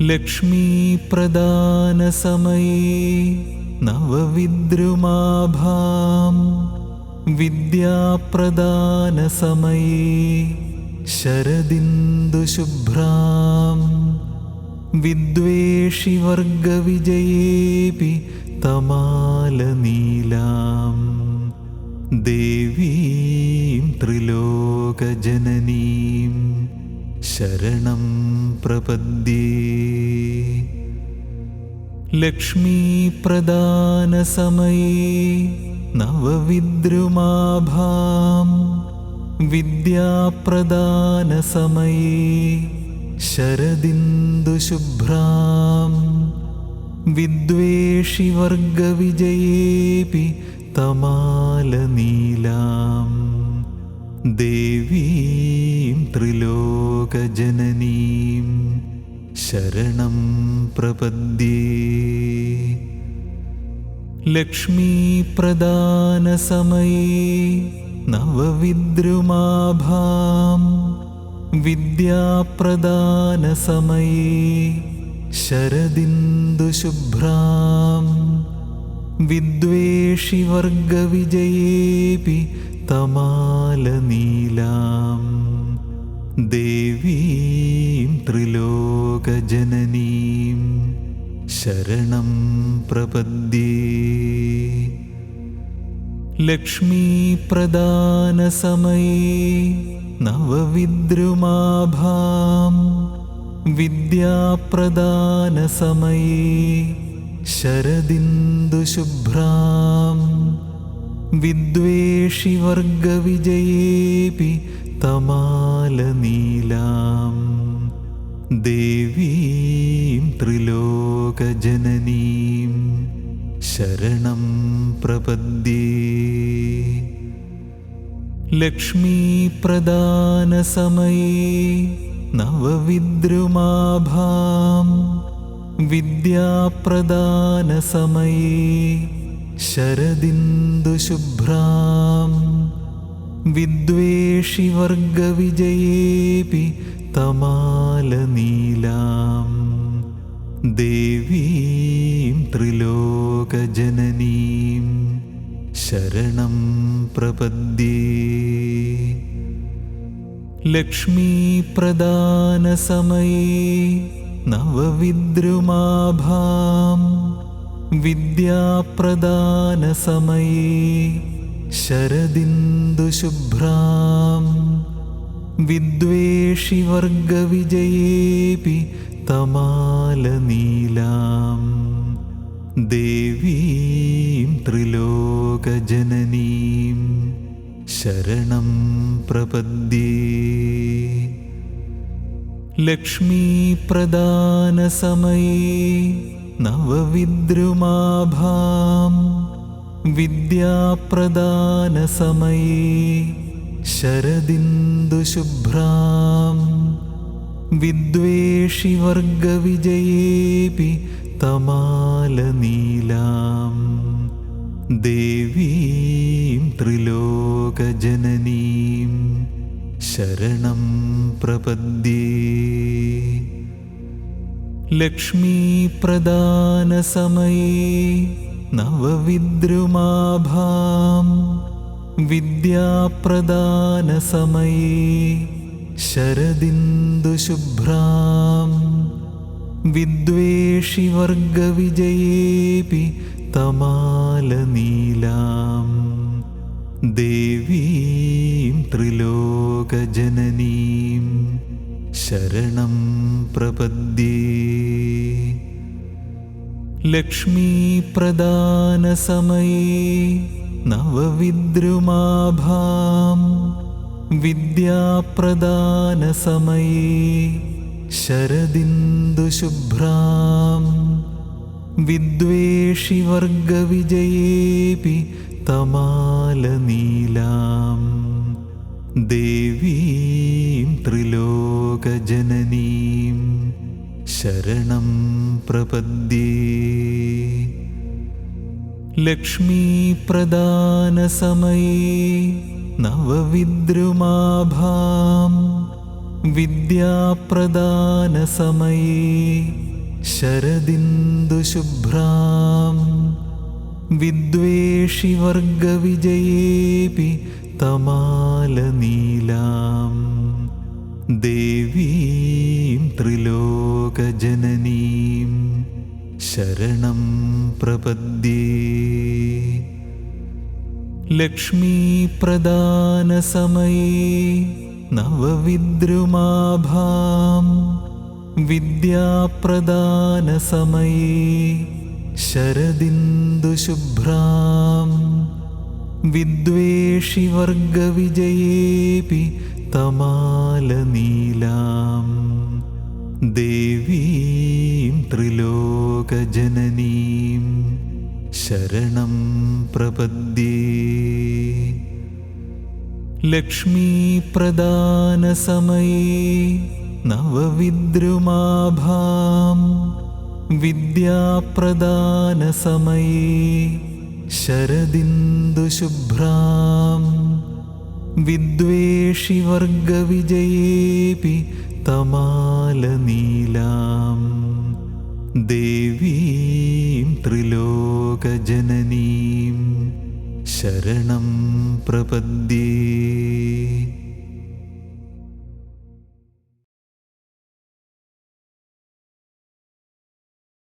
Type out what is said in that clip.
लक्ष्मीप्रदानसमये नवविद्रुमाभां विद्याप्रदानसमये शरदिन्दुशुभ्रां विद्वेषिवर्गविजयेऽपि तमालनीलाम् देवीं त्रिलोकजननीं शरणं प्रपद्ये लक्ष्मीप्रदानसमये नवविद्रुमाभां विद्याप्रदानसमये शरदिन्दुशुभ्रां विद्वेषिवर्गविजयेऽपि तमालनीलाम् देवीं त्रिलोकजननीं शरणं प्रपद्ये लक्ष्मीप्रदानसमये नवविद्रुमाभां विद्याप्रदानसमये शरदिन्दुशुभ्रां विद्वेषिवर्गविजयेऽपि तमालनीलाम् देवीं त्रिलोकजननीं शरणं प्रपद्ये लक्ष्मीप्रदानसमये नवविद्रुमाभां विद्याप्रदानसमये शरदिन्दुशुभ्रां വിദ്വേഷി വിദ്വേഷിവർഗവിജയേപി തമാലനീലാം ദേവീം ത്രിലോകജനനീം ശരണം പ്രപദ്യേ. ലക്ഷ്മീപ്രദാനസമയേ നവവിദ്രുമാഭാം. വിദ്യാപ്രദാനസമയേ ശരദിന്ദുശുഭ്രാം വിദ്വേഷിവർഗവിജയേപി തമാലനീലാം ദേവീം ത്രിലോകജനനീം ശരണം പ്രപദ്യേ. ലക്ഷ്മീപ്രദാനസമയേ നവവിദ്രുമാഭാം विद्याप्रदानसमये शरदिन्दुशुभ्रां विद्वेषिवर्गविजयेऽपि तमालनीलाम् देवीं त्रिलोकजननीं शरणं प्रपद्ये लक्ष्मीप्रदानसमये नवविद्रुमाभां विद्याप्रदानसमये शरदिन्दुशुभ्रां विद्वेषिवर्गविजयेऽपि तमालनीलाम् देवीं त्रिलोकजननीं शरणं प्रपद्ये लक्ष्मीप्रदानसमये नवविद्रुमाभां विद्याप्रदानसमये शरदिन्दुशुभ्रां विद्वेषिवर्गविजयेऽपि तमालनीलाम् देवीं ശരണം പ്രപദ്യേ. ലക്ഷ്മീപ്രദാനസമയേ നവവിദ്രുമാഭാം. വിദ്യാപ്രദാനസമയേ ശരദിന്ദുശുഭ്രാം വിദ്വേഷിവർഗവിജയേപി തമാലനീലാം. ദേവീം ത്രിലോ त्रिलोकजननीं शरणं प्रपद्ये लक्ष्मीप्रदानसमये नवविद्रुमाभां विद्याप्रदानसमये ശരദിന്ദുശുഭ്രാം വിദ്വേഷിവർഗവിജയേപി തമാലനീലാം ദേവീം ത്രിലോകജനനീം ശരണം പ്രപദ്യേ. ലക്ഷ്മീപ്രദാനസമയേ നവവിദ്രുമാഭാം വിദ്യാപ്രദാനസമയേ ശരദിന്ദുശുഭ്രാം വിദ്വേഷിവർഗവിജയേപി തമാലനീലാം ദേവീം ത്രിലോകജനനീം ശരണം പ്രപദ്യേ. ലക്ഷ്മീപ്രദാനസമയേ നവവിദ്രുമാഭാം. വിദ്യാപ്രദാനസമയേ ശരദിന്ദുശുഭ്രാം വിദ്വേഷിവർഗവിജയേപി തമാലനീലാം. ദേവീം ത്രിലോകജനനീം ശരണം പ്രപദ്യേ.